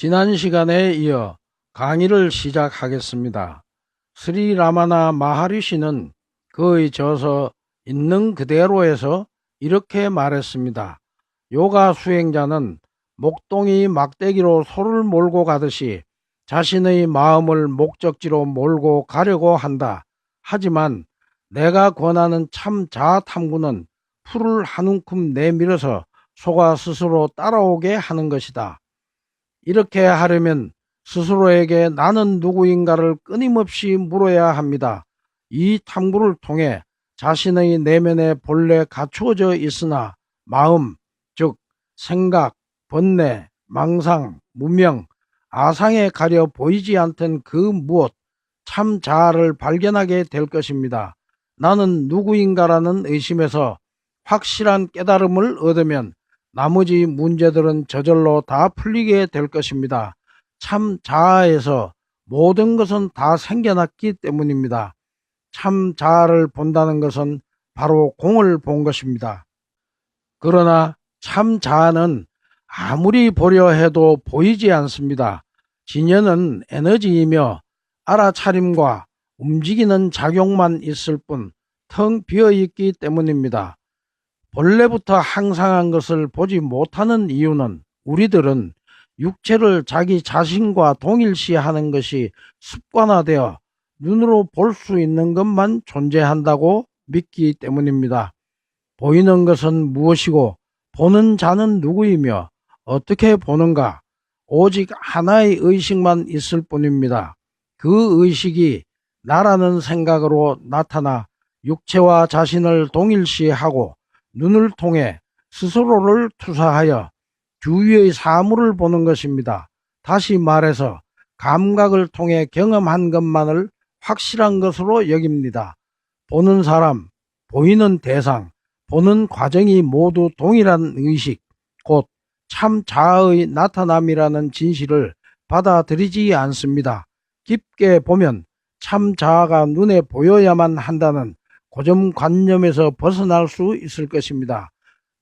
지난 시간에 이어 강의를 시작하겠습니다. 스리 라마나 마하리시는 그의 저서 있는 그대로에서 이렇게 말했습니다. 요가 수행자는 목동이 막대기로 소를 몰고 가듯이 자신의 마음을 목적지로 몰고 가려고 한다. 하지만 내가 권하는 참 자아 탐구는 풀을 한 움큼 내밀어서 소가 스스로 따라오게 하는 것이다. 이렇게 하려면 스스로에게 나는 누구인가를 끊임없이 물어야 합니다. 이 탐구를 통해 자신의 내면에 본래 갖추어져 있으나 마음, 즉 생각, 번뇌, 망상, 무명, 아상에 가려 보이지 않던 그 무엇, 참 자아를 발견하게 될 것입니다. 나는 누구인가라는 의심에서 확실한 깨달음을 얻으면 나머지 문제들은 저절로 다 풀리게 될 것입니다. 참 자아에서 모든 것은 다 생겨났기 때문입니다. 참 자아를 본다는 것은 바로 공을 본 것입니다. 그러나 참 자아는 아무리 보려 해도 보이지 않습니다. 진여는 에너지이며 알아차림과 움직이는 작용만 있을 뿐 텅 비어 있기 때문입니다. 본래부터 항상한 것을 보지 못하는 이유는 우리들은 육체를 자기 자신과 동일시하는 것이 습관화되어 눈으로 볼 수 있는 것만 존재한다고 믿기 때문입니다. 보이는 것은 무엇이고 보는 자는 누구이며 어떻게 보는가 오직 하나의 의식만 있을 뿐입니다. 그 의식이 나라는 생각으로 나타나 육체와 자신을 동일시하고 눈을 통해 스스로를 투사하여 주위의 사물을 보는 것입니다. 다시 말해서 감각을 통해 경험한 것만을 확실한 것으로 여깁니다. 보는 사람, 보이는 대상, 보는 과정이 모두 동일한 의식, 곧 참 자아의 나타남이라는 진실을 받아들이지 않습니다. 깊게 보면 참 자아가 눈에 보여야만 한다는 고정관념에서 벗어날 수 있을 것입니다.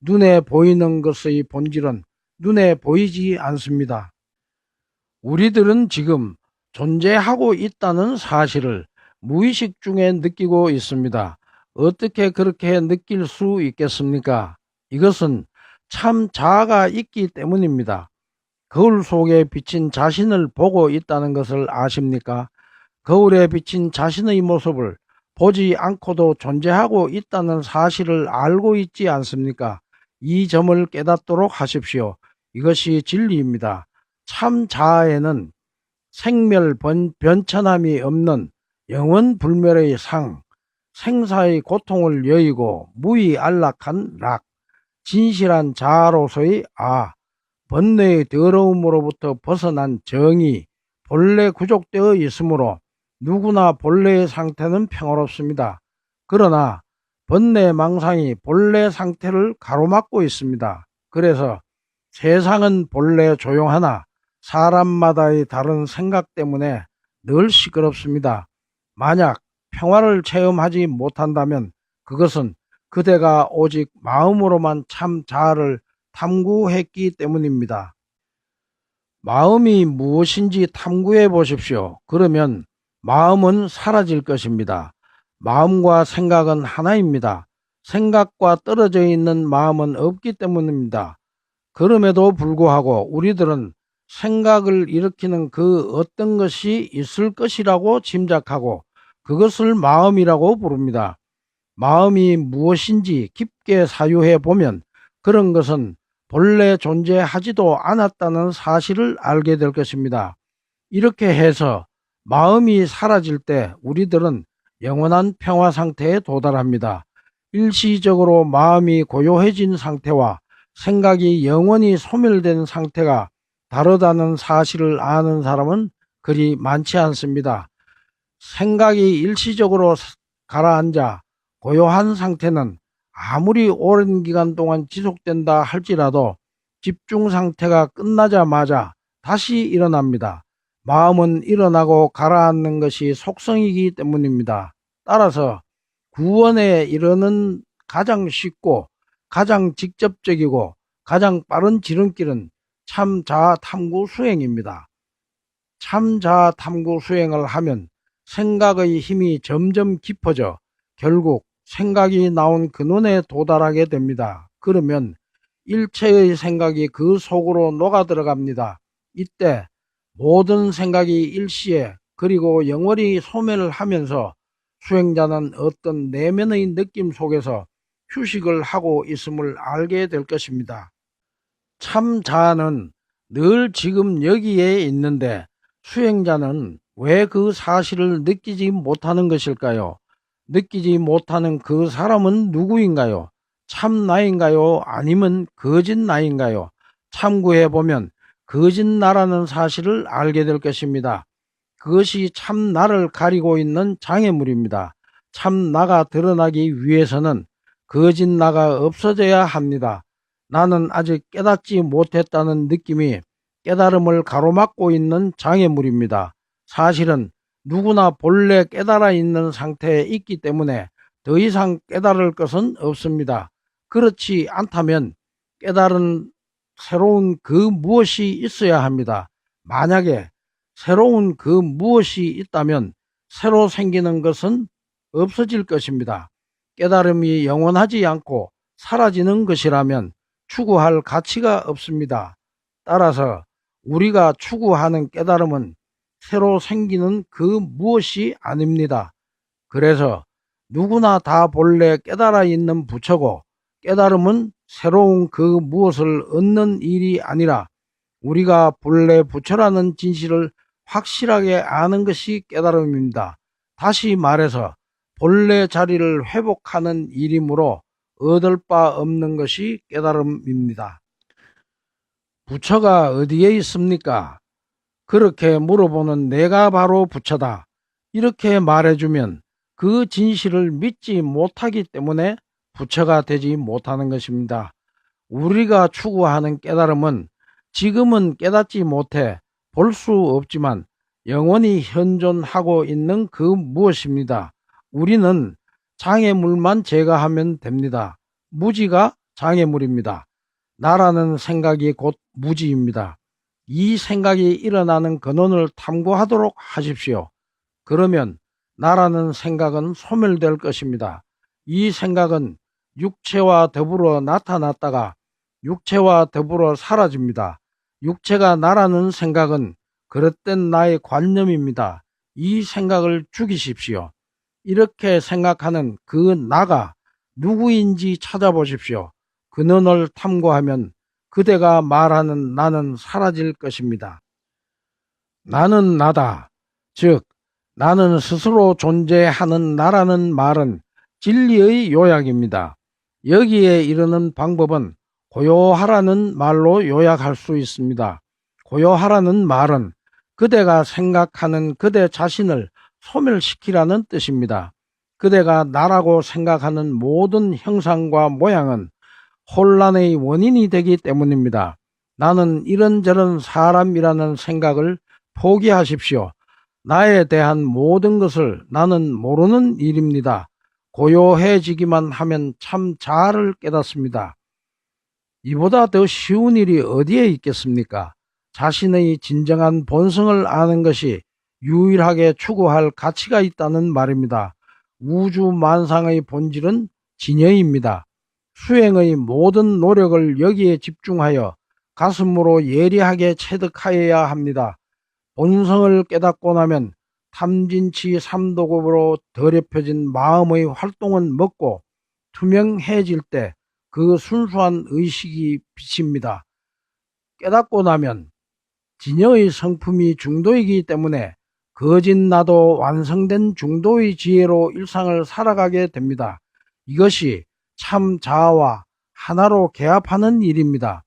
눈에 보이는 것의 본질은 눈에 보이지 않습니다. 우리들은 지금 존재하고 있다는 사실을 무의식 중에 느끼고 있습니다. 어떻게 그렇게 느낄 수 있겠습니까? 이것은 참 자아가 있기 때문입니다. 거울 속에 비친 자신을 보고 있다는 것을 아십니까? 거울에 비친 자신의 모습을 보지 않고도 존재하고 있다는 사실을 알고 있지 않습니까? 이 점을 깨닫도록 하십시오. 이것이 진리입니다. 참 자아에는 생멸 변, 변천함이 없는 영원 불멸의 상, 생사의 고통을 여의고 무의 안락한 락, 진실한 자아로서의 아, 번뇌의 더러움으로부터 벗어난 정의, 본래 구족되어 있으므로 누구나 본래의 상태는 평화롭습니다. 그러나 번뇌 망상이 본래 상태를 가로막고 있습니다. 그래서 세상은 본래 조용하나 사람마다의 다른 생각 때문에 늘 시끄럽습니다. 만약 평화를 체험하지 못한다면 그것은 그대가 오직 마음으로만 참 자아를 탐구했기 때문입니다. 마음이 무엇인지 탐구해 보십시오. 그러면 마음은 사라질 것입니다. 마음과 생각은 하나입니다. 생각과 떨어져 있는 마음은 없기 때문입니다. 그럼에도 불구하고 우리들은 생각을 일으키는 그 어떤 것이 있을 것이라고 짐작하고 그것을 마음이라고 부릅니다. 마음이 무엇인지 깊게 사유해 보면 그런 것은 본래 존재하지도 않았다는 사실을 알게 될 것입니다. 이렇게 해서 마음이 사라질 때 우리들은 영원한 평화 상태에 도달합니다. 일시적으로 마음이 고요해진 상태와 생각이 영원히 소멸된 상태가 다르다는 사실을 아는 사람은 그리 많지 않습니다. 생각이 일시적으로 가라앉아 고요한 상태는 아무리 오랜 기간 동안 지속된다 할지라도 집중 상태가 끝나자마자 다시 일어납니다. 마음은 일어나고 가라앉는 것이 속성이기 때문입니다. 따라서 구원에 이르는 가장 쉽고 가장 직접적이고 가장 빠른 지름길은 참자 탐구 수행입니다. 참자 탐구 수행을 하면 생각의 힘이 점점 깊어져 결국 생각이 나온 근원에 도달하게 됩니다. 그러면 일체의 생각이 그 속으로 녹아 들어갑니다. 이때 모든 생각이 일시에 그리고 영원히 소멸을 하면서 수행자는 어떤 내면의 느낌 속에서 휴식을 하고 있음을 알게 될 것입니다. 참 자아는 늘 지금 여기에 있는데 수행자는 왜 그 사실을 느끼지 못하는 것일까요? 느끼지 못하는 그 사람은 누구인가요? 참 나인가요? 아니면 거짓 나인가요? 참고해 보면 거짓 나라는 사실을 알게 될 것입니다. 그것이 참 나를 가리고 있는 장애물입니다. 참 나가 드러나기 위해서는 거짓 나가 없어져야 합니다. 나는 아직 깨닫지 못했다는 느낌이 깨달음을 가로막고 있는 장애물입니다. 사실은 누구나 본래 깨달아 있는 상태에 있기 때문에 더 이상 깨달을 것은 없습니다. 그렇지 않다면 깨달은 새로운 그 무엇이 있어야 합니다. 만약에 새로운 그 무엇이 있다면 새로 생기는 것은 없어질 것입니다. 깨달음이 영원하지 않고 사라지는 것이라면 추구할 가치가 없습니다. 따라서 우리가 추구하는 깨달음은 새로 생기는 그 무엇이 아닙니다. 그래서 누구나 다 본래 깨달아 있는 부처고 깨달음은 새로운 그 무엇을 얻는 일이 아니라 우리가 본래 부처라는 진실을 확실하게 아는 것이 깨달음입니다. 다시 말해서 본래 자리를 회복하는 일이므로 얻을 바 없는 것이 깨달음입니다. 부처가 어디에 있습니까? 그렇게 물어보는 내가 바로 부처다. 이렇게 말해주면 그 진실을 믿지 못하기 때문에 부처가 되지 못하는 것입니다. 우리가 추구하는 깨달음은 지금은 깨닫지 못해 볼 수 없지만 영원히 현존하고 있는 그 무엇입니다. 우리는 장애물만 제거하면 됩니다. 무지가 장애물입니다. 나라는 생각이 곧 무지입니다. 이 생각이 일어나는 근원을 탐구하도록 하십시오. 그러면 나라는 생각은 소멸될 것입니다. 이 생각은 육체와 더불어 나타났다가 육체와 더불어 사라집니다. 육체가 나라는 생각은 그릇된 나의 관념입니다. 이 생각을 죽이십시오. 이렇게 생각하는 그 나가 누구인지 찾아보십시오. 근원을 탐구하면 그대가 말하는 나는 사라질 것입니다. 나는 나다. 즉, 나는 스스로 존재하는 나라는 말은 진리의 요약입니다. 여기에 이르는 방법은 고요하라는 말로 요약할 수 있습니다. 고요하라는 말은 그대가 생각하는 그대 자신을 소멸시키라는 뜻입니다. 그대가 나라고 생각하는 모든 형상과 모양은 혼란의 원인이 되기 때문입니다. 나는 이런저런 사람이라는 생각을 포기하십시오. 나에 대한 모든 것을 나는 모르는 일입니다. 고요해지기만 하면 참 자아를 깨닫습니다. 이보다 더 쉬운 일이 어디에 있겠습니까? 자신의 진정한 본성을 아는 것이 유일하게 추구할 가치가 있다는 말입니다. 우주 만상의 본질은 진여입니다. 수행의 모든 노력을 여기에 집중하여 가슴으로 예리하게 체득하여야 합니다. 본성을 깨닫고 나면 탐진치 삼도급으로 더럽혀진 마음의 활동은 먹고 투명해질 때 그 순수한 의식이 비칩니다. 깨닫고 나면 진여의 성품이 중도이기 때문에 거짓 나도 완성된 중도의 지혜로 일상을 살아가게 됩니다. 이것이 참 자아와 하나로 개합하는 일입니다.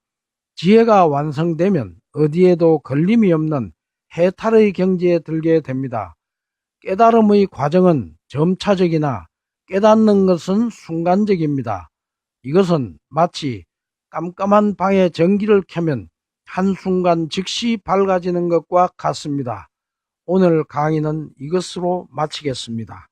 지혜가 완성되면 어디에도 걸림이 없는 해탈의 경지에 들게 됩니다. 깨달음의 과정은 점차적이나 깨닫는 것은 순간적입니다. 이것은 마치 깜깜한 방에 전기를 켜면 한순간 즉시 밝아지는 것과 같습니다. 오늘 강의는 이것으로 마치겠습니다.